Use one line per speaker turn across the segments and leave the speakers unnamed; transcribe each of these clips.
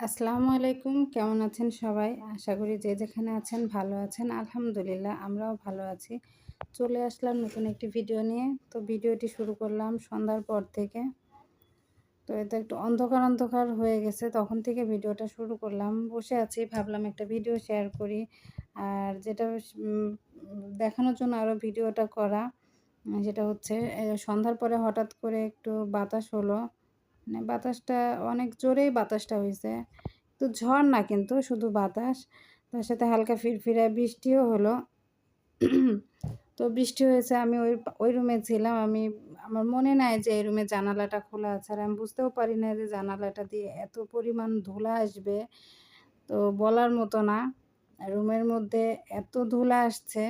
আসসালামু আলাইকুম। কেমন আছেন সবাই? আশা করি যে যেখানে আছেন ভালো আছেন। আলহামদুলিল্লাহ, আমরাও ভালো আছি। চলে আসলাম নতুন একটি ভিডিও নিয়ে। তো ভিডিওটি শুরু করলাম সন্ধ্যার পর থেকে। তো এটা একটু অন্ধকার অন্ধকার হয়ে গেছে। তখন থেকে ভিডিওটা শুরু করলাম। বসে আছি, ভাবলাম একটা ভিডিও শেয়ার করি। আর যেটা দেখানোর জন্য আরও ভিডিওটা করা যেটা হচ্ছে সন্ধ্যার পরে হঠাৎ করে একটু বাতাস হলো। মানে বাতাসটা অনেক জোরেই বাতাসটা হয়েছে তো ঝড় না কিন্তু, শুধু বাতাস। তার সাথে হালকা ফিরফিরে বৃষ্টিও হলো। তো বৃষ্টি হয়েছে, আমি ওই ওই রুমে ছিলাম। আমি, আমার মনে নাই যে এই রুমে জানালাটা খোলা আছে আর আমি বুঝতেও পারি না যে জানালাটা দিয়ে এত পরিমাণ ধুলা আসবে। তো বলার মতো না। রুমের মধ্যে এত ধুলা আসছে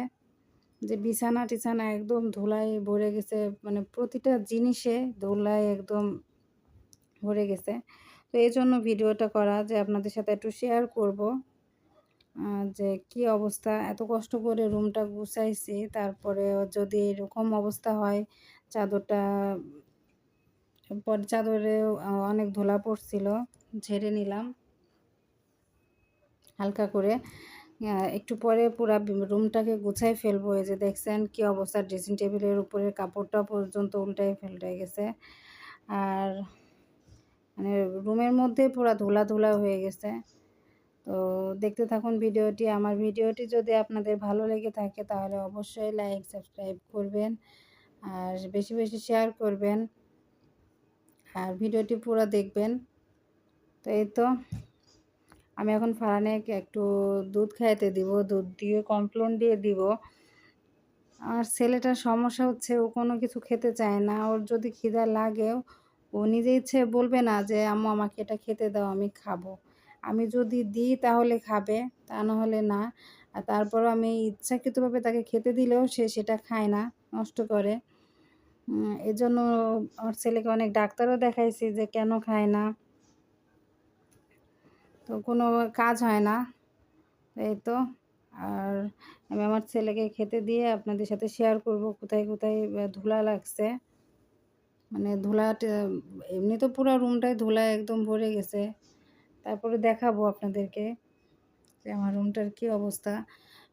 যে বিছানা টিছানা একদম ধুলায় ভরে গেছে। মানে প্রতিটা জিনিসে ধুলায় একদম ভরে গেছে। তো এই জন্য ভিডিওটা করা যে আপনাদের সাথে একটু শেয়ার করব। যে কি অবস্থা, এত কষ্ট করে রুমটা গুছাইছি, তারপরে যদি এরকম অবস্থা হয়, চাদরটা, পরে চাদরে অনেক ধোলা পড়ছিল, ঝেড়ে নিলাম। হালকা করে। একটু পরে পুরা রুমটাকে গুছাই ফেলব, এই যে দেখছেন কি অবস্থা ড্রেসিং টেবিলের উপরের কাপড়টা পর্যন্ত উল্টাই ফেলটে গেছে। আর মানে রুমের মধ্যে পুরো ধুলা ধুলা হয়ে গেছে। তো দেখতে থাকুন ভিডিওটি। আমার ভিডিওটি যদি আপনাদের ভালো লেগে থাকে তাহলে অবশ্যই লাইক, সাবস্ক্রাইব করবেন আর বেশি বেশি শেয়ার করবেন আর ভিডিওটি পুরো দেখবেন। তো এই তো, আমি এখন ফারানেকে একটু দুধ খাইতে দিব, দুধ দিয়ে কমপ্লন দিয়ে দিব। আর ছেলেটার সমস্যা হচ্ছে ও কোনো কিছু খেতে চায় না, ওর যদি খিদা লাগেও ও নিজে ইচ্ছে বলবে না যে, আম্মু, আমাকে এটা খেতে দাও, আমি খাব। আমি যদি দিই তাহলে খাবে, তা না হলে না। আর তারপরও আমি ইচ্ছাকৃতভাবে তাকে খেতে দিলেও সে সেটা খায় না, নষ্ট করে। এজন্য আমার ছেলেকে অনেক ডাক্তারও দেখাইছি যে কেন খায় না। তো কোনো কাজ হয় না, এই তো। আর আমি আমার ছেলেকে খেতে দিয়ে আপনাদের সাথে শেয়ার করব, কোথায় কোথায় ধুলা লাগছে। মানে ধুলা এমনি তো পুরো রুমটাই ধুলায় একদম ভরে গেছে। তারপরে দেখাবো আপনাদেরকে যে আমার রুমটার কি অবস্থা।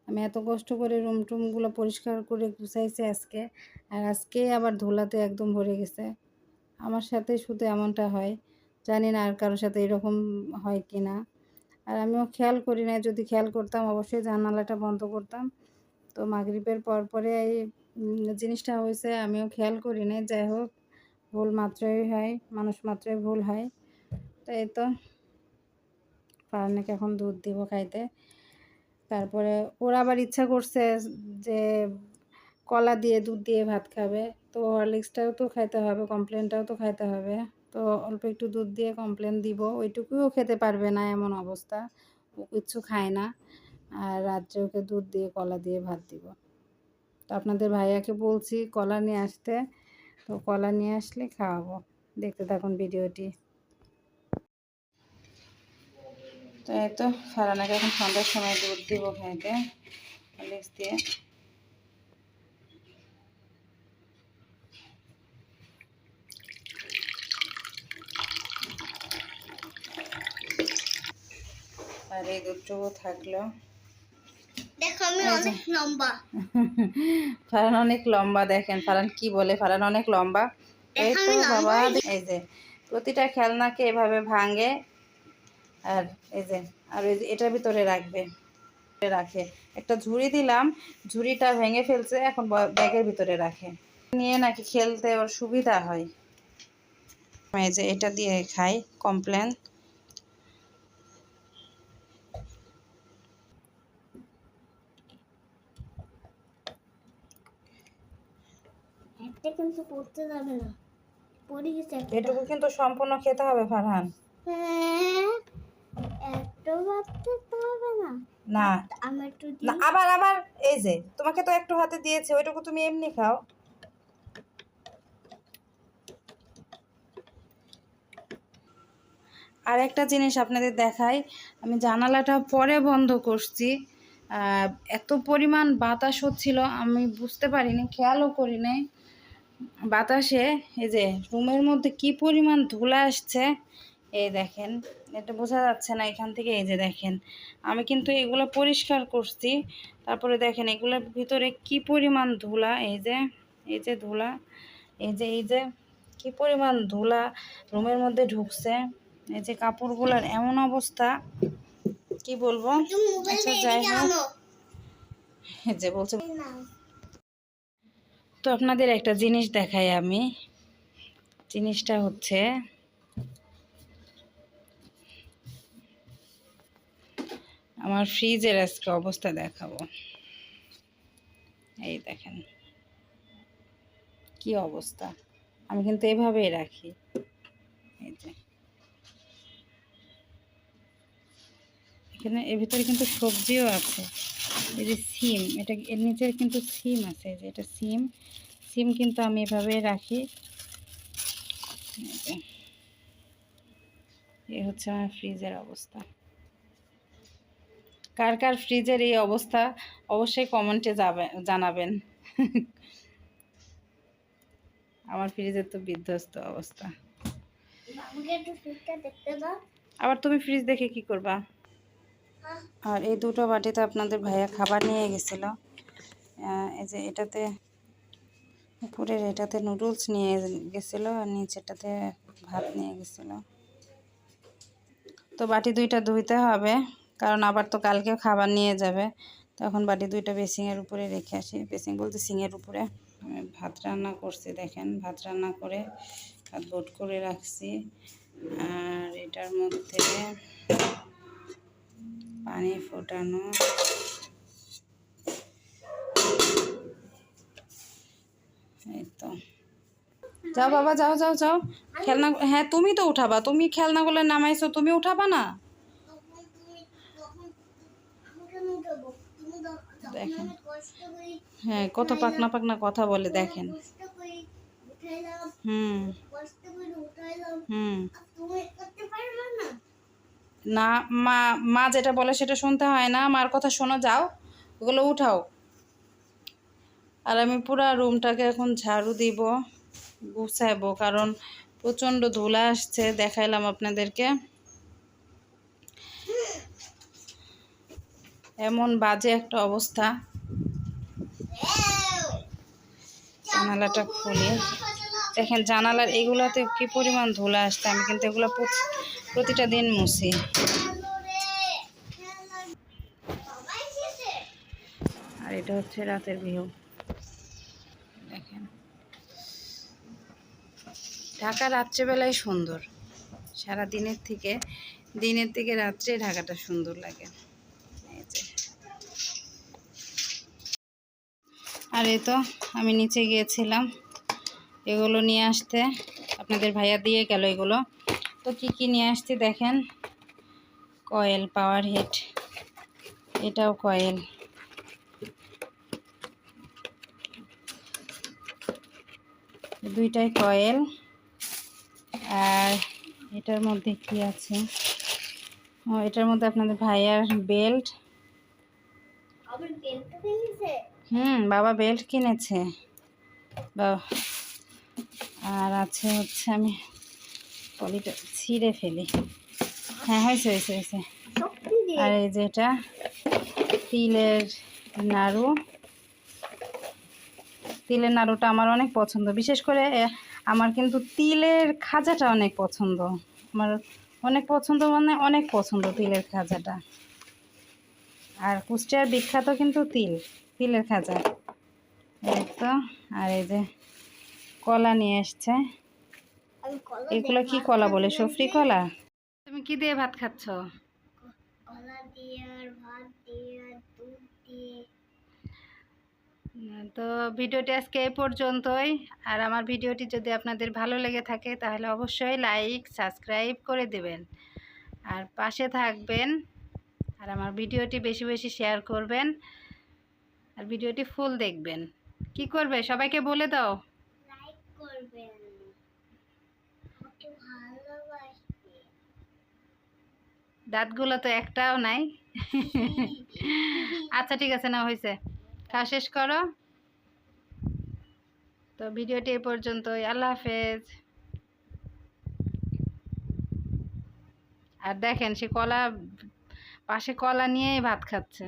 আমি এত কষ্ট করে রুম টুমগুলো পরিষ্কার করে গুছাইছি আজকে, আর আজকে আবার ধুলাতে একদম ভরে গেছে। আমার সাথে শুধু এমনটা হয়, জানি না আর কারোর সাথে এরকম হয় কি না আর আমিও খেয়াল করি না যদি খেয়াল করতাম অবশ্যই জানালাটা বন্ধ করতাম। তো মাগরিবের পর পরে এই জিনিসটা হয়েছে, আমিও খেয়াল করি না যাই হোক ভুল মাত্রই হয়, মানুষ মাত্রই ভুল হয়। তো এই তো ফারানাকে এখন দুধ দিব খাইতে। তারপরে ওর আবার ইচ্ছা করছে যে কলা দিয়ে, দুধ দিয়ে ভাত খাবে। তো হরলিক্সটাও তো খাইতে হবে, কমপ্লেনটাও তো খাইতে হবে। তো অল্প একটু দুধ দিয়ে কমপ্লেন দিব, ওইটুকুও খেতে পারবে না এমন অবস্থা। ও কিচ্ছু খায় না। আর রাত্রে ওকে দুধ দিয়ে, কলা দিয়ে ভাত দিব। তো আপনাদের ভাইয়াকে বলছি কলা নিয়ে আসতে। তো কলা নিয়ে আসলে খাওয়াবো। দেখতে থাকুন ভিডিওটি। তো এই তো ফারানাকে এখন সন্ধ্যার সময় দুধ দিব খাইতে হরলিক্স দিয়ে। আর এই দুধটুকু থাকল।
দেখো আমি
এই যে।
অনেক লম্বা।
ফারান অনেক লম্বা দেখেন। ফারান কি বলে? ফারান অনেক লম্বা। এই তো বাবা এই যে প্রতিটা খেলনাকে এভাবে ভাঙে আর এই যে আর ওই এটার ভিতরে রাখবে। রাখে। একটা ঝুড়ি দিলাম ঝুড়িটা ভেঙে ফেলছে এখন ব্যাগের ভিতরে রাখে। নিয়ে নাকি খেলতে ওর সুবিধা হয়। এই যে এটা দিয়ে খাই কমপ্লেন
একটা কিন্তু পড়তে যাবে না। পড়ে গেছে
এটুকু কিন্তু সম্পূর্ণ খেতে হবে ফারহান।
হ্যাঁ হবে না।
না।
আমি একটু
না আবার আবার এই যে তোমাকে তো একটু হাতে দিয়েছে ওইটুকু তুমি এমনি খাও। আর একটা জিনিস আপনাদের দেখাই আমি জানালাটা পরে বন্ধ করছি। আহ, এত পরিমাণ বাতাস হচ্ছিল আমি বুঝতে পারিনি খেয়ালও করি নাই। বাতাসে এই যে রুমের মধ্যে কি পরিমাণ ধুলা আসছে এই দেখেন এটা বোঝা যাচ্ছে না এখান থেকে এই যে দেখেন আমি কিন্তু এগুলো পরিষ্কার করছি তারপরে দেখেন এগুলোর ভিতরে কি পরিমাণ ধুলা এই যে এই যে ধুলা এই যে এই যে কি পরিমাণ ধুলা রুমের মধ্যে ঢুকছে এই যে কাপড়গুলোর এমন অবস্থা কি বলব? আচ্ছা যাই হোক। এই যে বলছে তো আপনাদের একটা জিনিস দেখাই আমি। জিনিসটা হচ্ছে আমার ফ্রিজের আজকে অবস্থা দেখাবো। এই দেখেন, কি অবস্থা। আমি কিন্তু এভাবেই রাখি এই যে এখানে এর ভিতরে কিন্তু সবজিও আছে। এই যে সিম এটা এর নিচে কিন্তু সিম আছে যে এটা সিম। সিম কিন্তু আমি এভাবে রাখি। এই হচ্ছে আমার ফ্রিজের অবস্থা। কার কার ফ্রিজের এই অবস্থা অবশ্যই কমেন্টে যাবে জানাবেন। আমার ফ্রিজের তো বিধ্বস্ত অবস্থা। আবার তুমি ফ্রিজ দেখে কি করবা? আর এই দুটো বাটিতে আপনাদের ভাইয়া খাবার নিয়ে গেছিল। এই যে এটাতে উপরের এটাতে নুডলস নিয়ে গেছিল আর নিচেটাতে ভাত নিয়ে গেছিল। তো বাটি দুইটা ধুইতে হবে, কারণ আবার তো কালকেও খাবার নিয়ে যাবে। তখন বাটি দুইটা বেসিংয়ের উপরে রেখে আসি। বেসিং বলতে সিংয়ের উপরে। ভাত রান্না করছি, দেখেন। ভাত রান্না করে ভাত বোট করে রাখছি। আর এটার মধ্যে পানি ফোটানো। এই তো যাও বাবা, যাও যাও যাও। খেলনা হ্যাঁ তুমি তো উঠাবা। তুমি খেলনাগুলো নামাইছো, তুমি উঠাবা না? দেখেন। হ্যাঁ কত পাকনা পাকনা কথা বলে, দেখেন। হুম। হুম
আর তুমি করতে পারবে না,
মা মা যেটা বলে সেটা শুনতে হয় না, মার কথা শোনো, যাও, ওগুলো উঠাও। আর আমি পুরা রুমটাকে এখন ঝাড়ু দিব গুছাইবো কারণ প্রচণ্ড ধুলা আসছে, দেখাইলাম আপনাদেরকে। এমন বাজে একটা অবস্থা। জানালাটা খুলে। দেখেন, জানালার এগুলাতে কি পরিমাণ ধুলা আসছে, আমি কিন্তু এগুলো প্রতিটা দিন মুছি। আর এটা হচ্ছে রাতের ভিউ দেখেন। ঢাকা রাত্রেবেলায় সুন্দর। সারা দিনের থেকে দিনের থেকে রাত্রে ঢাকাটা সুন্দর লাগে। আর এই তো, আমি নিচে গিয়েছিলাম। এগুলো নিয়ে আসতে। আপনাদের ভাইয়া দিয়ে গেল এগুলো। তো কি কি নিয়ে আসছি দেখেন? কয়েল, পাওয়ার হিট এটাও কয়েল। দুইটাই কয়েল। আর এটার মধ্যে কি আছে? ও, এটার মধ্যে আপনাদের ভাইয়ার বেল্ট। হুম, বাবা বেল্ট কিনেছে। আর আছে হচ্ছে আমি ছিঁড়ে ফেলি। হ্যাঁ হয়েছে হয়েছে হয়েছে। আর এই যে এটা তিলের নাড়ু। তিলের নাড়ুটা আমার অনেক পছন্দ। বিশেষ করে আমার কিন্তু তিলের খাজাটা অনেক পছন্দ। আমার অনেক পছন্দ মানে অনেক পছন্দ তিলের খাজাটা। আর কুষ্টিয়ার বিখ্যাত কিন্তু তিল তিলের খাজা। এই তো আর এই যে কলা নিয়ে এসছে। এগুলো কি কলা বলে? সফরি কলা? তুমি কি দিয়ে ভাত খাচ্ছ?
কলা দিয়ে আর ভাত দিয়ে আর দুধ দিয়ে।
তো ভিডিওটি আজকে এই পর্যন্তই। আর আমার ভিডিওটি যদি আপনাদের ভালো লেগে থাকে তাহলে অবশ্যই লাইক সাবস্ক্রাইব করে দেবেন। আর পাশে থাকবেন আর আমার ভিডিওটি বেশি বেশি শেয়ার করবেন। আর ভিডিওটি ফুল দেখবেন। কি করবে? সবাইকে বলে দাও।
লাইক করবেন আমাকে ভালোবাসবে
দাঁতগুলো তো একটাও নাই। আচ্ছা ঠিক আছে না হয়েছে খাওয়া শেষ করো। তো ভিডিওটি এ পর্যন্তই। আল্লাহ হাফেজ। আর দেখেন, সে কলা, পাশে কলা নিয়েই ভাত খাচ্ছে।